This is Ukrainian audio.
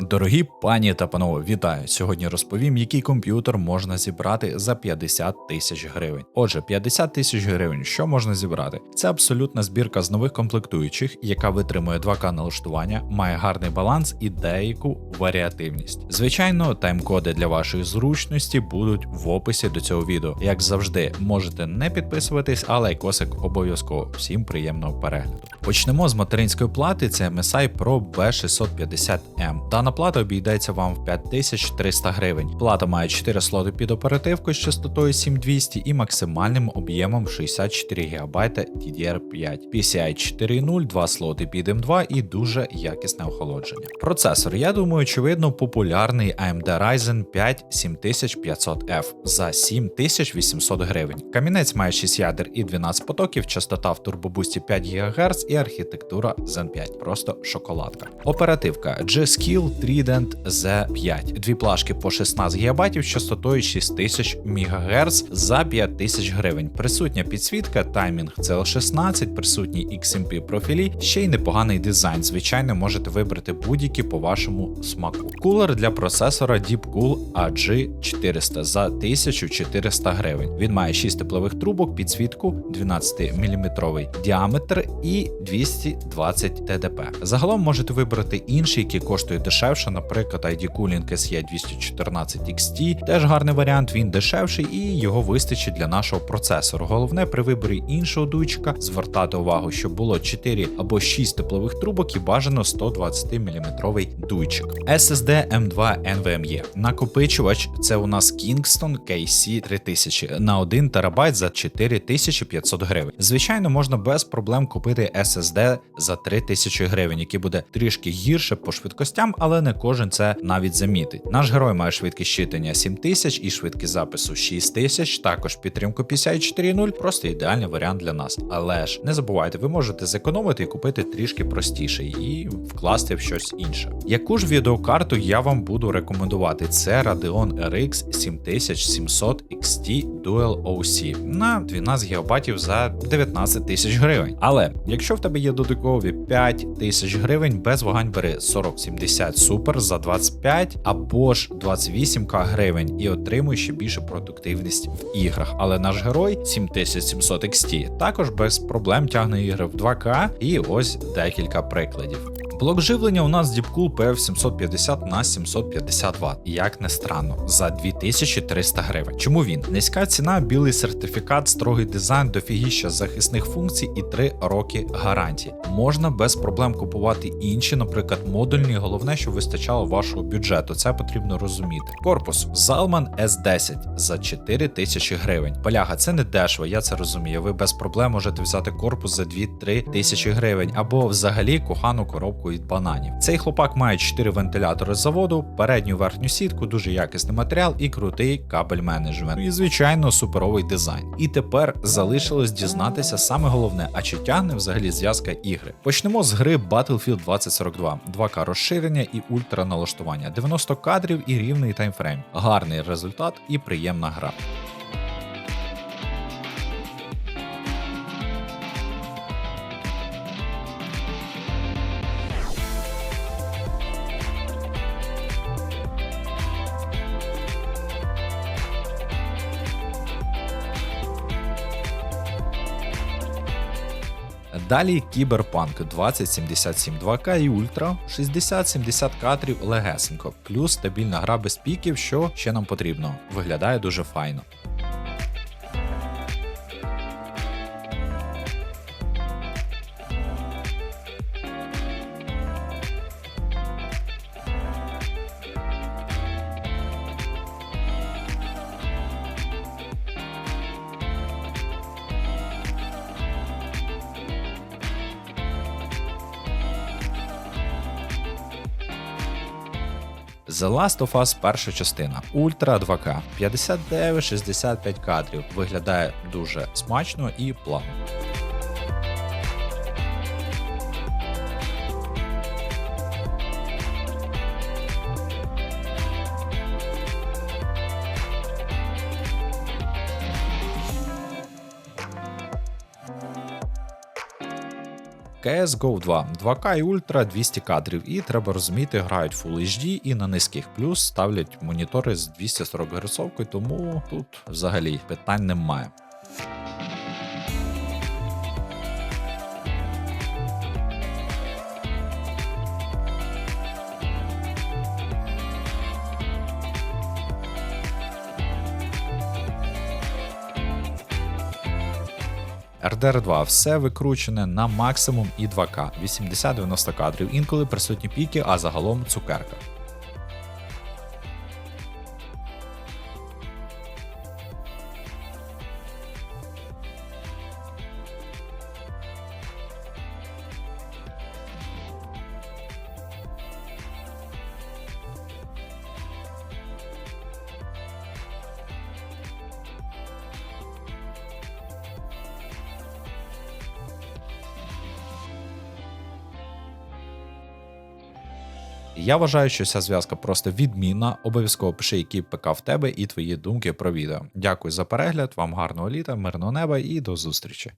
Дорогі пані та панове, вітаю! Сьогодні розповім, який комп'ютер можна зібрати за 50 тисяч гривень. Отже, 50 тисяч гривень, що можна зібрати? Це абсолютна збірка з нових комплектуючих, яка витримує 2К налаштування, має гарний баланс і деяку варіативність. Звичайно, тайм-коди для вашої зручності будуть в описі до цього відео. Як завжди, можете не підписуватись, але лайкосик обов'язково. Всім приємного перегляду. Почнемо з материнської плати. Це MSI Pro B650M. Дана плата обійдеться вам в 5300 гривень. Плата має 4 слоти під оперативку з частотою 7200 і максимальним об'ємом 64 ГБ DDR5. PCI 4.0, 2 слоти під M2 і дуже якісне охолодження. Процесор, я думаю, очевидно, популярний AMD Ryzen 5 7500F за 7800 гривень. Камінець має 6 ядер і 12 потоків, частота в турбобусті 5 ГГц і архітектура Zen 5. Просто шоколадка. Оперативка G-Skill Trident Z5. Дві плашки по 16 ГБ частотою 6000 МГц за 5000 гривень. Присутня підсвітка, таймінг CL16, присутні XMP профілі, ще й непоганий дизайн. Звичайно, можете вибрати будь-які по вашому смаку. Кулер для процесора Deepcool AG400 за 1400 гривень. Він має 6 теплових трубок, підсвітку 12 мм діаметр і 220 ТДП. Загалом можете вибрати інший, який коштує дешевше, наприклад, ID Cooling SE 214 XT. Теж гарний варіант, він дешевший і його вистачить для нашого процесору. Головне при виборі іншого дуйчика звертати увагу, щоб було 4 або 6 теплових трубок і бажано 120 мм дуйчик. SSD M2 NVMe. Накопичувач це у нас Kingston KC 3000 на 1 ТБ за 4500 гривень. Звичайно, можна без проблем купити SSD за 3000 гривень, який буде трішки гірше по швидкостям, але не кожен це навіть замітить. Наш герой має швидкість щитання 7000 і швидкість запису 6000, також підтримку PCI 4.0, просто ідеальний варіант для нас. Але ж не забувайте, ви можете зекономити і купити трішки простіший і вкласти в щось інше. Яку ж відеокарту я вам буду рекомендувати? Це Radeon RX 7700 XT Dual OC на 12 ГБ за 19 тисяч гривень. Але якщо в тебе є додаткові 5 тисяч гривень, без вагань бери 4070 Super за 25 або ж 28к гривень і отримуй ще більше продуктивність в іграх. Але наш герой 7700 XT також без проблем тягне ігри в 2К і ось декілька прикладів. Блок живлення у нас Deepcool PF750 на 750 Вт, як не странно, за 2300 гривень. Чому він? Низька ціна, білий сертифікат, строгий дизайн, дофігіща захисних функцій і 3 роки гарантії. Можна без проблем купувати інші, наприклад, модульні. Головне, щоб вистачало вашого бюджету. Це потрібно розуміти. Корпус Zalman S10 за 4000 гривень. Поляга, це не дешево, я це розумію. Ви без проблем можете взяти корпус за 2-3 тисячі гривень або взагалі кохану коробку від бананів. Цей хлопак має 4 вентилятори з заводу, передню верхню сітку, дуже якісний матеріал і крутий кабель менеджмент. І, звичайно, суперовий дизайн. І тепер залишилось дізнатися саме головне, а чи тягне взагалі зв'язка ігри. Почнемо з гри Battlefield 2042, 2К розширення і ультра налаштування, 90 кадрів і рівний таймфрейм. Гарний результат і приємна гра. Далі Кіберпанк 2077 2К і Ультра, 60-70 кадрів легесенько, плюс стабільна гра без піків, що ще нам потрібно. Виглядає дуже файно. The Last of Us перша частина. Ультра 2К, 59-65 кадрів. Виглядає дуже смачно і плавно. CSGO 2, 2К і Ультра 200 кадрів, і треба розуміти, грають Full HD і на низьких. Плюс ставлять монітори з 240 Гц, тому тут взагалі питань немає. RDR 2 все викручене на максимум і 2К, 80-90 кадрів, інколи присутні піки, а загалом цукерка. Я вважаю, що ця зв'язка просто відмінна. Обов'язково пиши, який ПК в тебе і твої думки про відео. Дякую за перегляд, вам гарного літа, мирного неба і до зустрічі.